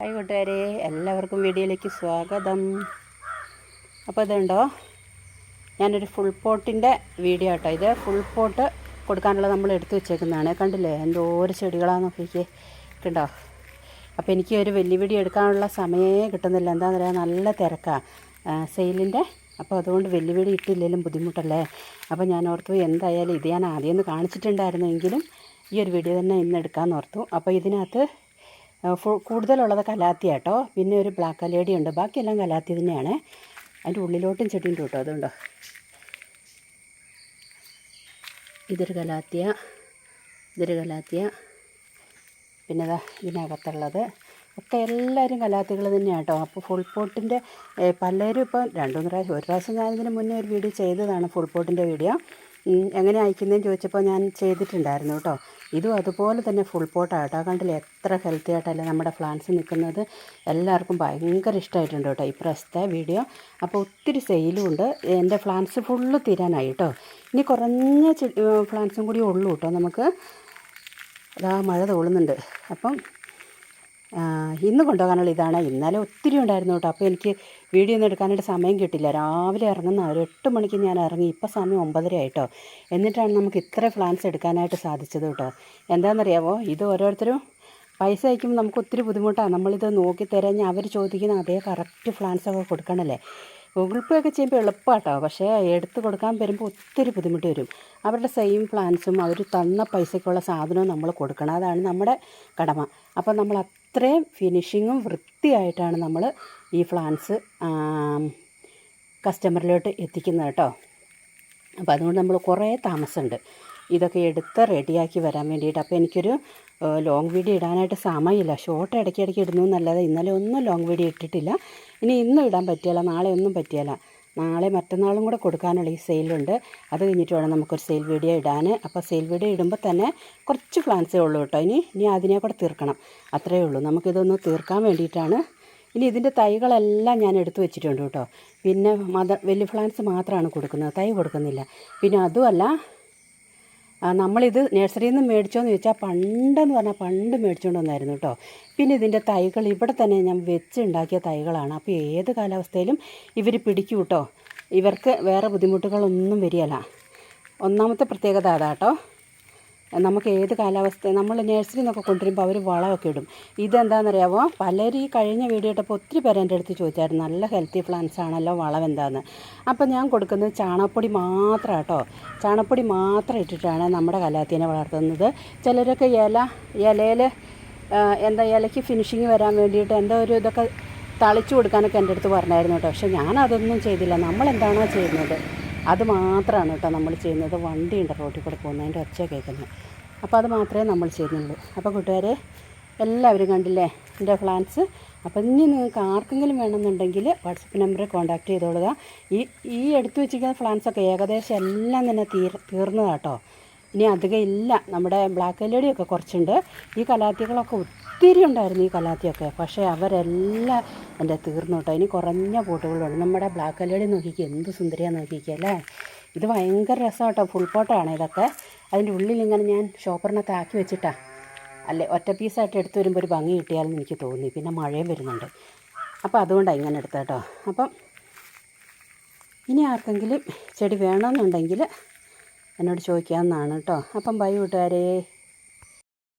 Hi കൂട്ടുകാരെ എല്ലാവർക്കും വീഡിയോയിലേക്ക് സ്വാഗതം. അപ്പോൾ ഇതുണ്ടോ? ഞാനൊരു ഫുൾ പോട്ടിന്റെ വീഡിയോ കേട്ടോ ഇത് ഫുൾ പോട്ട് കൊടുക്കാനുള്ളത് നമ്മൾ എടുത്തു വെച്ചേക്കുന്നതാണ്. കണ്ടില്ലേ? എന്തോരം ചെടികളാന്ന് നോക്കിക്കേ. അപ്പോൾ എനിക്ക് ഒരു വലിയ വീഡിയോ എടുക്കാനുള്ള സമയമേ കിട്ടുന്നില്ല. എന്താണെന്ന് പറയുക നല്ല തിരക്കാണ് സെയിലിന്റെ. അപ്പോൾ അതുകൊണ്ട് വലിയ വീഡിയോ ഇട്ടില്ലെങ്കിലും ബുദ്ധിമുട്ടല്ലേ? അപ്പോൾ ഞാൻ ഓർത്തു എന്തായാലും ഇത് ഞാൻ ആദ്യം ഒന്ന് കാണിച്ചിട്ടുണ്ടായിരുന്നെങ്കിലും ഈ ഒരു വീഡിയോ തന്നെ ഇന്ന് എടുക്കാമെന്ന് ഓർത്തു. അപ്പോൾ ഇതിനകത്ത് കൂടുതലുള്ളത് കലാത്തി കേട്ടോ പിന്നെ ഒരു ബ്ലാക്ക് കലേഡി ഉണ്ട്. ബാക്കിയെല്ലാം കലാത്തി തന്നെയാണ്. അതിന്റെ ഉള്ളിലോട്ടും ചെടിയുണ്ട് കേട്ടോ. അതുകൊണ്ടോ ഇതൊരു കലാത്തിയ. ഇതൊരു കലാത്തിയ. പിന്നെ ഇതാ ഇതിനകത്തുള്ളത്. ഒക്കെ എല്ലാവരും കലാത്തികൾ തന്നെയാണ് കേട്ടോ. അപ്പോൾ ഫുൾ പോട്ടിന്റെ പലരും ഇപ്പോൾ രണ്ടു പ്രാവശ്യം ഒരു പ്രാവശ്യം ഞാൻ ഇതിന് മുന്നേ ഒരു വീഡിയോ ചെയ്തതാണ് ഫുൾ പോട്ടിന്റെ വീഡിയോ. എങ്ങനെ അയക്കുന്നതെന്ന് ചോദിച്ചപ്പോൾ ഞാൻ ചെയ്തിട്ടുണ്ടായിരുന്നു കേട്ടോ. ഇതും അതുപോലെ തന്നെ ഫുൾ പോട്ടാട്ടോ കണ്ടില്ല എത്ര ഹെൽത്തി ആയിട്ടല്ലേ നമ്മുടെ പ്ലാന്റ്സ് നിൽക്കുന്നത്. എല്ലാവർക്കും ഭയങ്കര ഇഷ്ടമായിട്ടുണ്ട് കേട്ടോ ഈ പ്രസ്ത വീഡിയോ അപ്പോൾ ഒത്തിരി സെയിലും ഉണ്ട്. എന്റെ പ്ലാന്റ്സ് ഫുള്ള് തീരാനായി കേട്ടോ. ഇനി കുറഞ്ഞ പ്ലാന്റ്സും കൂടി ഉള്ളൂ കേട്ടോ നമുക്ക്. അതാ മഴ തോളുന്നുണ്ട്. അപ്പം ഇന്ന് കൊണ്ടുപോകാനുള്ള ഇതാണ്. ഇന്നലെ ഒത്തിരി ഉണ്ടായിരുന്നു കേട്ടോ. അപ്പോൾ എനിക്ക് വീഡിയോ ഒന്നും എടുക്കാനായിട്ട് സമയം കിട്ടില്ല. രാവിലെ ഇറങ്ങുന്ന ഒരു എട്ട് മണിക്ക് ഞാൻ ഇറങ്ങി. ഇപ്പോൾ സമയം ഒമ്പതര ആയിട്ടോ. എന്നിട്ടാണ് നമുക്ക് ഇത്ര ഫ്ലാൻസ് എടുക്കാനായിട്ട് സാധിച്ചത് കേട്ടോ. എന്താണെന്നറിയാമോ ഇത് ഓരോരുത്തരും പൈസ അയക്കുമ്പോൾ നമുക്ക് ഒത്തിരി ബുദ്ധിമുട്ടാണ്. നമ്മളിത് നോക്കി തിരഞ്ഞ് അവർ ചോദിക്കുന്ന അതേ കറക്റ്റ് ഒക്കെ കൊടുക്കണമല്ലേ ഗൂഗിൾ പേ ഒക്കെ ചെയ്യുമ്പോൾ എളുപ്പമാട്ടോ. പക്ഷേ എടുത്ത് കൊടുക്കാൻ വരുമ്പോൾ ഒത്തിരി ബുദ്ധിമുട്ട് വരും. അവരുടെ സെയിം ഫ്ലാൻസും അവർ തന്ന പൈസയ്ക്കുള്ള സാധനവും നമ്മൾ കൊടുക്കണം. അതാണ് നമ്മുടെ കടമ. അപ്പോൾ നമ്മൾ അത്രയും ഫിനിഷിങ്ങും വൃത്തിയായിട്ടാണ് നമ്മൾ ഈ ഫ്ലാൻസ് കസ്റ്റമറിലോട്ട് എത്തിക്കുന്നത് കേട്ടോ. അപ്പോൾ അതുകൊണ്ട് നമ്മൾ കുറേ താമസമുണ്ട്. ഇതൊക്കെ എടുത്ത് റെഡിയാക്കി വരാൻ വേണ്ടിയിട്ട്. അപ്പോൾ എനിക്കൊരു ലോങ് വീഡിയോ ഇടാനായിട്ട് സമയമില്ല. ഷോർട്ട് ഇടയ്ക്ക് ഇടയ്ക്ക് ഇടുന്നു എന്നല്ലാതെ ഇന്നലെ ഒന്നും ലോങ് വീഡിയോ ഇട്ടിട്ടില്ല. ഇനി ഇന്നും ഇടാൻ പറ്റിയല്ല നാളെ ഒന്നും പറ്റിയല്ല. നാളെ മറ്റന്നാളും കൂടെ കൊടുക്കാനുള്ള ഈ സെയിലുണ്ട്. അത് കഴിഞ്ഞിട്ട് വേണം നമുക്കൊരു സെയിൽ വീഡിയോ ഇടാൻ അപ്പോൾ സെയിൽ വീഡിയോ ഇടുമ്പോൾ തന്നെ കുറച്ച് പ്ലാൻസേ ഉള്ളൂ കേട്ടോ. ഇനി ഇനി അതിനെ കൂടെ തീർക്കണം. അത്രയേ ഉള്ളൂ. നമുക്കിതൊന്ന് തീർക്കാൻ വേണ്ടിയിട്ടാണ്. ഇനി ഇതിന്റെ തൈകളെല്ലാം ഞാൻ എടുത്തു വെച്ചിട്ടുണ്ട് കേട്ടോ. പിന്നെ മദർ വലിയ പ്ലാന്റ്സ് മാത്രമാണ് കൊടുക്കുന്നത്. തൈ കൊടുക്കുന്നില്ല. പിന്നെ അതുമല്ല നമ്മളിത് നഴ്സറിയിൽ നിന്ന് മേടിച്ചോന്ന് ചോദിച്ചാൽ പണ്ടെന്ന് പറഞ്ഞാൽ പണ്ട് മേടിച്ചുകൊണ്ട് വന്നായിരുന്നു കേട്ടോ പിന്നെ ഇതിന്റെ തൈകൾ ഇവിടെ തന്നെ ഞാൻ വെച്ച് ഉണ്ടാക്കിയ തൈകളാണ്. അപ്പോൾ ഏത് കാലാവസ്ഥയിലും ഇവർ പിടിക്കും കേട്ടോ ഇവർക്ക് വേറെ ബുദ്ധിമുട്ടുകളൊന്നും വരികയില്ല ഒന്നാമത്തെ പ്രത്യേകത അതാ കേട്ടോ നമുക്ക് ഏത് കാലാവസ്ഥ നമ്മൾ നേഴ്സറിയിൽ നിന്നൊക്കെ കൊണ്ടുവരുമ്പോൾ അവർ വളമൊക്കെ ഇടും. ഇതെന്താണെന്നറിയാമോ പലരും ഈ കഴിഞ്ഞ വീഡിയോ ഇട്ടപ്പോൾ ഒത്തിരി പേര് എന്റെ അടുത്ത് ചോദിച്ചായിരുന്നു നല്ല ഹെൽത്തി പ്ലാന്റ്സ് ആണല്ലോ വളം എന്താന്ന് അപ്പോൾ ഞാൻ കൊടുക്കുന്നത് ചാണകപ്പൊടി മാത്രം കേട്ടോ ചാണകപ്പൊടി മാത്രം ഇട്ടിട്ടാണ് നമ്മുടെ കലാത്തിനെ വളർത്തുന്നത്. ചിലരൊക്കെ ഇല ഇലയിൽ എന്താ ഇലയ്ക്ക് ഫിനിഷിങ് വരാൻ വേണ്ടിയിട്ട് എന്താ ഒരു ഇതൊക്കെ തളിച്ചു കൊടുക്കാനൊക്കെ എന്റെ അടുത്ത് പറഞ്ഞായിരുന്നു കേട്ടോ. പക്ഷേ ഞാൻ അതൊന്നും ചെയ്തില്ല. നമ്മളെന്താണോ ചെയ്യുന്നത്? അത് മാത്രമാണ് കേട്ടോ നമ്മൾ ചെയ്യുന്നത്. വണ്ടിയുണ്ട് റോട്ടിൽ കൂടെ പോകുന്നതിന്റെ ഒച്ച കേൾക്കുന്നത് അപ്പോൾ അത് മാത്രമേ നമ്മൾ ചെയ്യുന്നുള്ളൂ. അപ്പോൾ കൂട്ടുകാരെ എല്ലാവരും കണ്ടില്ലേ എന്റെ പ്ലാൻസ്? അപ്പോൾ ഇനി നിങ്ങൾക്ക് ആർക്കെങ്കിലും വേണമെന്നുണ്ടെങ്കിൽ വാട്സപ്പ് നമ്പറിൽ കോൺടാക്റ്റ് ചെയ്തോളുക. ഈ ഈ എടുത്തു വെച്ചിരിക്കുന്ന പ്ലാൻസൊക്കെ ഏകദേശം എല്ലാം തന്നെ തീർ തീർന്നതാട്ടോ ഇനി അധികം ഇല്ല. നമ്മുടെ ബ്ലാക്ക് എല്ലടിയൊക്കെ കുറച്ചുണ്ട്. ഈ കലാത്തികളൊക്കെ ഒത്തിരി ഉണ്ടായിരുന്നു ഈ കലാത്തിയൊക്കെ. പക്ഷേ അവരെല്ലാം എന്റെ തീർന്നു കേട്ടോ. ഇനി കുറഞ്ഞ പോട്ടുകളുണ്ട് നമ്മുടെ ബ്ലാക്ക് എല്ലടി നോക്കിക്കുക എന്ത് സുന്ദരിയാന്ന് നോക്കിക്കുക അല്ലേ? ഇത് ഭയങ്കര രസമാട്ടോ. ഫുൾ പോട്ടാണ് ഇതൊക്കെ. അതിന്റെ ഉള്ളിൽ ഇങ്ങനെ ഞാൻ ഷോപ്പറിനകത്ത് ആക്കി വെച്ചിട്ടാ. അല്ലേ? ഒറ്റ പീസായിട്ട് എടുത്തു വരുമ്പോൾ ഒരു ഭംഗി കിട്ടിയാലെന്ന് എനിക്ക് തോന്നി. പിന്നെ മഴയും വരുന്നുണ്ട്. അപ്പോൾ അതുകൊണ്ടാണ് ഇങ്ങനെ എടുത്തത് അപ്പം ഇനി ആർക്കെങ്കിലും ചെടി വേണമെന്നുണ്ടെങ്കിൽ എന്നോട് ചോദിക്കാവുന്നതാണ് കേട്ടോ. അപ്പം ബൈ കൂട്ടുകാരേ.